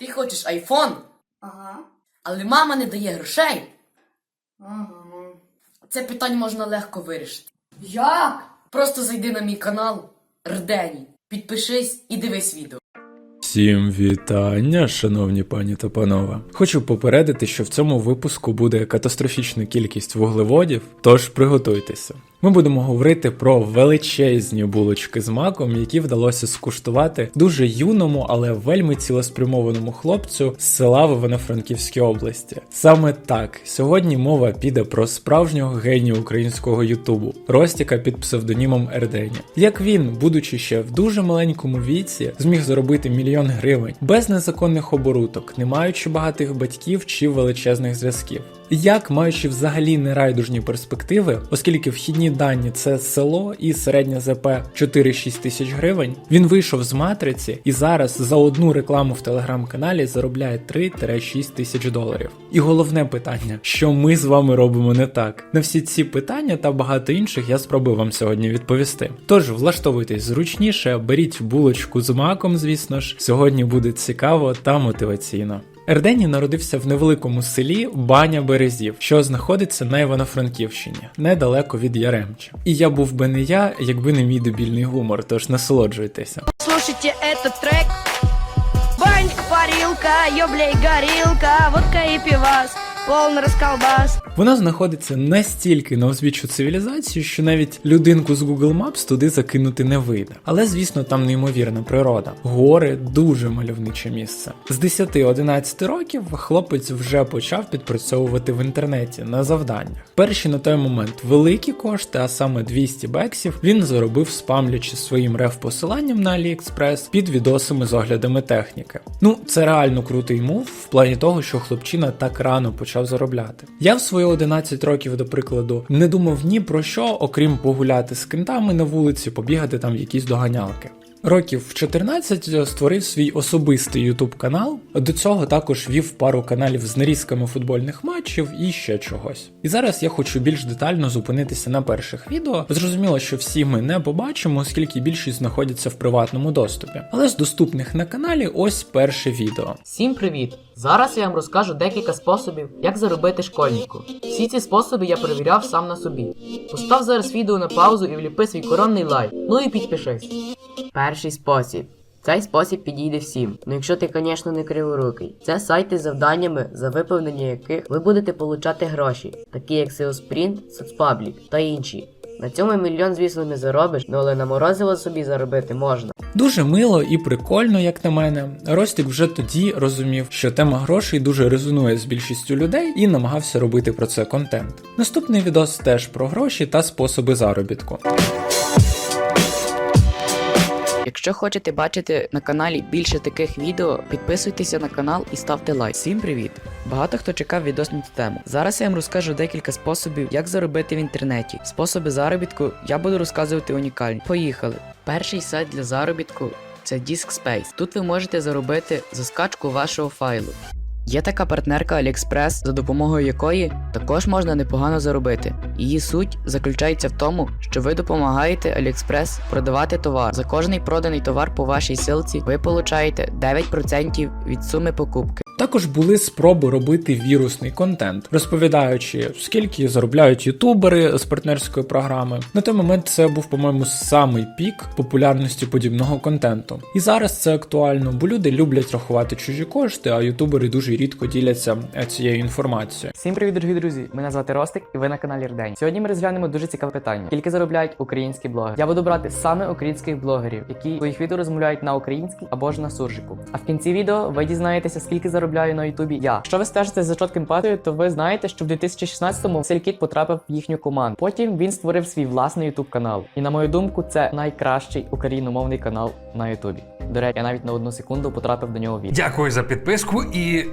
Ти хочеш айфон, Ага. але мама не дає грошей. Ага. Це питання можна легко вирішити. Як? Просто зайди на мій канал Рдені, підпишись і дивись відео. Всім вітання, шановні пані та панове. Хочу попередити, що в цьому випуску буде катастрофічна кількість вуглеводів, тож приготуйтеся. Ми будемо говорити про величезні булочки з маком, які вдалося скуштувати дуже юному, але вельми цілеспрямованому хлопцю з села в Івано-Франківській області. Саме так сьогодні мова піде про справжнього генія українського Ютубу Ростіка під псевдонімом Ердені. Як він, будучи ще в дуже маленькому віці, зміг заробити мільйон гривень без незаконних оборудок, не маючи багатих батьків чи величезних зв'язків. Як маючи взагалі нерайдужні перспективи, оскільки вхідні дані це село і середня ЗП 4-6 тисяч гривень, він вийшов з матриці і зараз за одну рекламу в телеграм-каналі заробляє 3-6 тисяч доларів. І головне питання, що ми з вами робимо не так. На всі ці питання та багато інших я спробую вам сьогодні відповісти. Тож влаштовуйтесь зручніше, беріть булочку з маком, звісно ж. Сьогодні буде цікаво та мотиваційно. Ердені народився в невеликому селі Баня Березів, що знаходиться на Івано-Франківщині, недалеко від Яремча. І я був би не я, якби не мій дебільний гумор, тож насолоджуйтеся. Слушайте этот трек Банька, парилка, ёблей, горилка Водка и пивас, полный расколбас Вона знаходиться настільки на узбіччю цивілізації, що навіть людинку з Google Maps туди закинути не вийде. Але звісно, там неймовірна природа. Гори дуже мальовниче місце. З 10-11 років хлопець вже почав підпрацьовувати в інтернеті на завданнях. Перші на той момент великі кошти, а саме 200 бексів, він заробив спамлячи своїм реф-посиланням на AliExpress під відосами з оглядами техніки. Ну, це реально крутий мув в плані того, що хлопчина так рано почав заробляти. Я в свої 11 років, до прикладу, не думав ні про що, окрім погуляти з кентами на вулиці, побігати там в якісь доганялки. Років в 14 створив свій особистий YouTube канал. До цього також вів пару каналів з нарізками футбольних матчів і ще чогось. І зараз я хочу більш детально зупинитися на перших відео. Зрозуміло, що всі ми не побачимо, оскільки більшість знаходяться в приватному доступі. Але з доступних на каналі ось перше відео. Всім привіт! Зараз я вам розкажу декілька способів, як заробити школьнику. Всі ці способи я перевіряв сам на собі. Постав зараз відео на паузу і вліпи свій коронний лайк. Ну і підпишись. Перший спосіб. Цей спосіб підійде всім. Ну якщо ти, звісно, не криворукий. Це сайти з завданнями, за виповнення яких ви будете получати гроші, такі як SEOSprint, SoцPublic та інші. На цьому мільйон, звісно, не заробиш, ну але на морозиво собі заробити можна. Дуже мило і прикольно, як на мене. Ростік вже тоді розумів, що тема грошей дуже резонує з більшістю людей і намагався робити про це контент. Наступний відос теж про гроші та способи заробітку. Якщо хочете бачити на каналі більше таких відео, підписуйтеся на канал і ставте лайк. Всім привіт! Багато хто чекав відос тему. Зараз я вам розкажу декілька способів, як заробити в інтернеті. Способи заробітку я буду розказувати унікальні. Поїхали! Перший сайт для заробітку це DiskSpace. Тут ви можете заробити за скачку вашого файлу. Є така партнерка AliExpress, за допомогою якої також можна непогано заробити. Її суть заключається в тому, що ви допомагаєте AliExpress продавати товар. За кожний проданий товар по вашій силці ви получаєте 9% від суми покупки. Також були спроби робити вірусний контент, розповідаючи, скільки заробляють ютубери з партнерської програми. На той момент це був, по-моєму, самий пік популярності подібного контенту. І зараз це актуально, бо люди люблять рахувати чужі кошти, а ютубери дуже рідко діляться е, цією інформацією. Всім привіт, дорогі друзі! Мене звати Ростик, і ви на каналі Рдень. Сьогодні ми розглянемо дуже цікаве питання: скільки заробляють українські блогери. Я буду брати саме українських блогерів, які своїх відео розмовляють на українській або ж на суржику. А в кінці відео ви дізнаєтеся, скільки заробляю на Ютубі я. Якщо ви стежите за чотким патою, то ви знаєте, що в 2016-му Василь Кіт потрапив в їхню команду. Потім він створив свій власний Ютуб канал. І на мою думку, це найкращий україномовний канал на Ютубі. До речі, я навіть на одну секунду потрапив до нього відео. Дякую за підписку і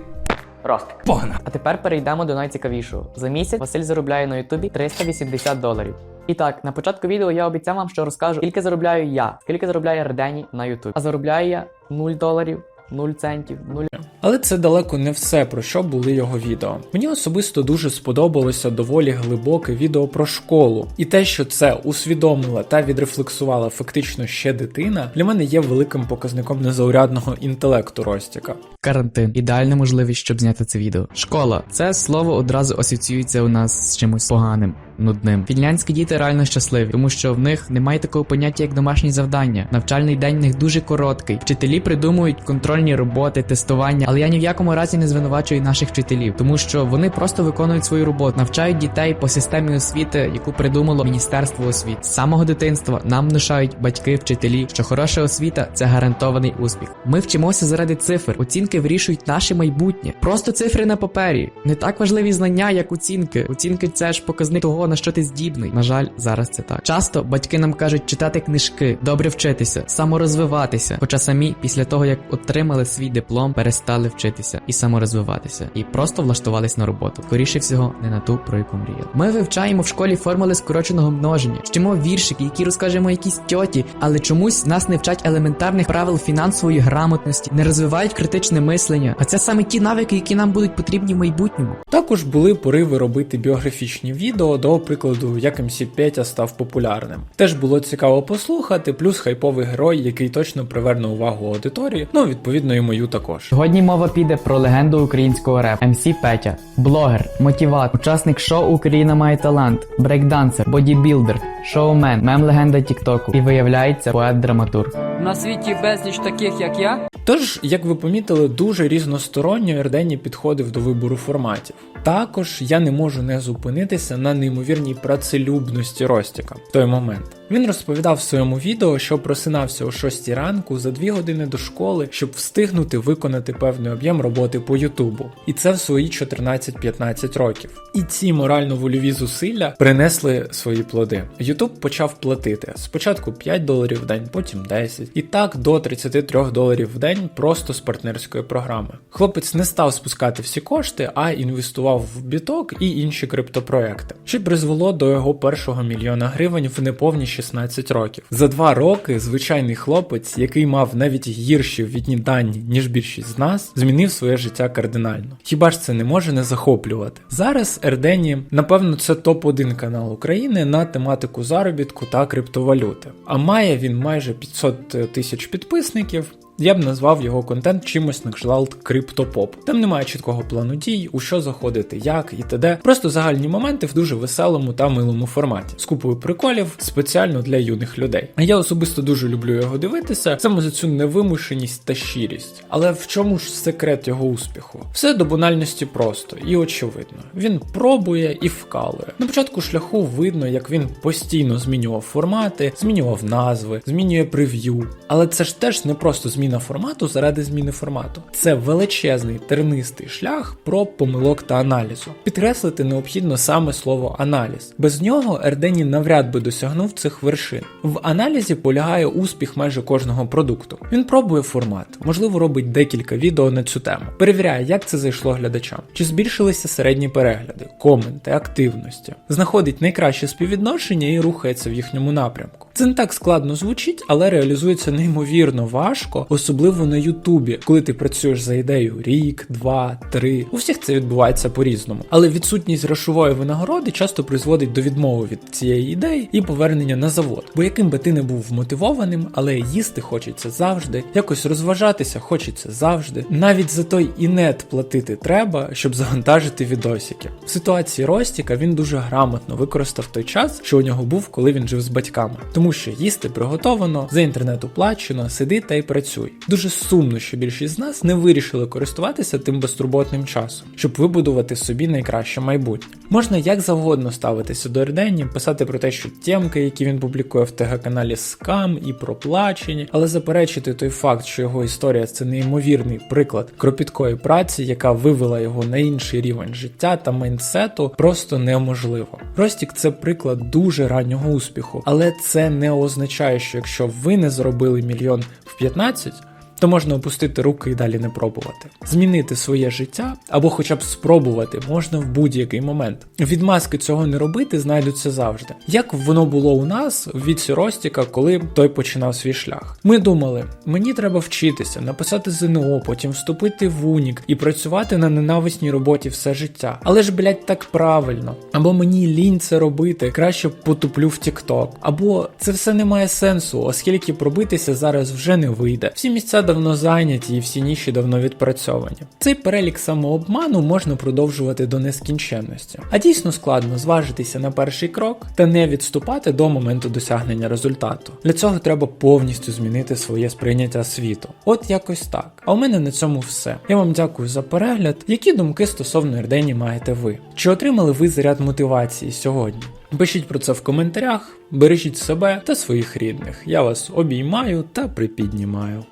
Ростик. погнали. А тепер перейдемо до найцікавішого. За місяць Василь заробляє на Ютубі 380 доларів. І так, на початку відео я обіцяв вам, що розкажу, скільки заробляю я, скільки заробляє Рдені на Ютубі. А заробляю я 0 доларів 0 центів, 0 Але це далеко не все про що були його відео. Мені особисто дуже сподобалося доволі глибоке відео про школу, і те, що це усвідомила та відрефлексувала фактично ще дитина, для мене є великим показником незаурядного інтелекту Ростіка. Карантин ідеальна можливість, щоб зняти це відео. Школа це слово одразу асоціюється у нас з чимось поганим, нудним. Фінляндські діти реально щасливі, тому що в них немає такого поняття, як домашні завдання. Навчальний день в них дуже короткий. Вчителі придумують контрольні роботи, тестування, але я ні в якому разі не звинувачую наших вчителів, тому що вони просто виконують свою роботу, навчають дітей по системі освіти, яку придумало Міністерство освіти. З самого дитинства нам внушають батьки, вчителі, що хороша освіта це гарантований успіх. Ми вчимося заради цифр. Оцінки вирішують наше майбутнє. Просто цифри на папері. Не так важливі знання, як оцінки. Оцінки це ж показник того, на що ти здібний. На жаль, зараз це так. Часто батьки нам кажуть читати книжки, добре вчитися, саморозвиватися. Хоча самі після того, як отримали свій диплом, перестали вчитися і саморозвиватися, і просто влаштувались на роботу. Скоріше всього, не на ту, про яку мріяли. Ми вивчаємо в школі формули скороченого множення, вчимо віршики, які розкажемо якісь тьоті, але чомусь нас не вчать елементарних правил фінансової грамотності, не розвивають критичне мислення. А це саме ті навики, які нам будуть потрібні в майбутньому. Також були пориви робити біографічні відео, до прикладу, як МС Петя став популярним. Теж було цікаво послухати, плюс хайповий герой, який точно приверне увагу аудиторії, ну відповідно і мою також. Сьогодні мова піде про легенду українського реп МС Петя, блогер, мотиватор, учасник шоу Україна має талант, брейкдансер, бодібілдер, шоумен, мем-легенда Тіктоку і виявляється поет-драматург. На світі безліч таких, як я. Тож, як ви помітили, дуже різносторонньо Ердені підходив до вибору форматів. Також я не можу не зупинитися на неймовірній працелюбності Ростіка в той момент. Він розповідав в своєму відео, що просинався о 6 ранку за 2 години до школи, щоб встигнути виконати певний об'єм роботи по Ютубу. І це в свої 14-15 років. І ці морально-вольові зусилля принесли свої плоди. Ютуб почав платити спочатку 5 доларів в день, потім 10, і так до 33 доларів в день просто з партнерської програми. Хлопець не став спускати всі кошти, а інвестував в біток і інші криптопроекти, що призвело до його першого мільйона гривень в неповні 16 років. За два роки звичайний хлопець, який мав навіть гірші ввідні дані, ніж більшість з нас, змінив своє життя кардинально. Хіба ж це не може не захоплювати? Зараз Ердені, напевно, це топ-1 канал України на тематику заробітку та криптовалюти. А має він майже 500 тисяч підписників. Я б назвав його контент чимось на кшталт криптопоп. Там немає чіткого плану дій, у що заходити, як і т.д. Просто загальні моменти в дуже веселому та милому форматі з купою приколів спеціально для юних людей. Я особисто дуже люблю його дивитися, саме за цю невимушеність та щирість. Але в чому ж секрет його успіху? Все до банальності просто і очевидно. Він пробує і вкалує. На початку шляху видно, як він постійно змінював формати, змінював назви, змінює прев'ю. Але це ж теж не просто зміна формату заради зміни формату. Це величезний тернистий шлях проб, помилок та аналізу. Підкреслити необхідно саме слово аналіз. Без нього Ердені навряд би досягнув цих вершин. В аналізі полягає успіх майже кожного продукту. Він пробує формат, можливо, робить декілька відео на цю тему. Перевіряє, як це зайшло глядачам, чи збільшилися середні перегляди, коменти, активності, знаходить найкраще співвідношення і рухається в їхньому напрямку. Це не так складно звучить, але реалізується неймовірно важко, особливо на Ютубі, коли ти працюєш за ідею рік, два, три. У всіх це відбувається по-різному. Але відсутність грошової винагороди часто призводить до відмови від цієї ідеї і повернення на завод. Бо яким би ти не був мотивованим, але їсти хочеться завжди, якось розважатися хочеться завжди. Навіть за той інет платити треба, щоб завантажити відосики. В ситуації Ростіка він дуже грамотно використав той час, що у нього був, коли він жив з батьками, тому що їсти приготовано, за інтернет оплачено, сиди та й працюй. Дуже сумно, що більшість з нас не вирішили користуватися тим безтурботним часом, щоб вибудувати собі найкраще майбутнє. Можна як завгодно ставитися до Ердені, писати про те, що тємки, які він публікує в ТГ-каналі скам і проплачені, але заперечити той факт, що його історія це неймовірний приклад кропіткої праці, яка вивела його на інший рівень життя та майнсету, просто неможливо. Ростік це приклад дуже раннього успіху, але це не означає, що якщо ви не зробили мільйон в 15, то можна опустити руки і далі не пробувати. Змінити своє життя або хоча б спробувати можна в будь-який момент. Відмазки цього не робити знайдуться завжди. Як воно було у нас в віці Ростіка, коли той починав свій шлях. Ми думали, мені треба вчитися, написати ЗНО, потім вступити в Унік і працювати на ненависній роботі все життя. Але ж, блять, так правильно. Або мені лінь це робити, краще потуплю в TikTok. Або це все не має сенсу, оскільки пробитися зараз вже не вийде. Всі місця давно зайняті і всі ніші давно відпрацьовані. Цей перелік самообману можна продовжувати до нескінченності. А дійсно складно зважитися на перший крок та не відступати до моменту досягнення результату. Для цього треба повністю змінити своє сприйняття світу. От якось так. А у мене на цьому все. Я вам дякую за перегляд. Які думки стосовно Ердені маєте ви? Чи отримали ви заряд мотивації сьогодні? Пишіть про це в коментарях, бережіть себе та своїх рідних. Я вас обіймаю та припіднімаю.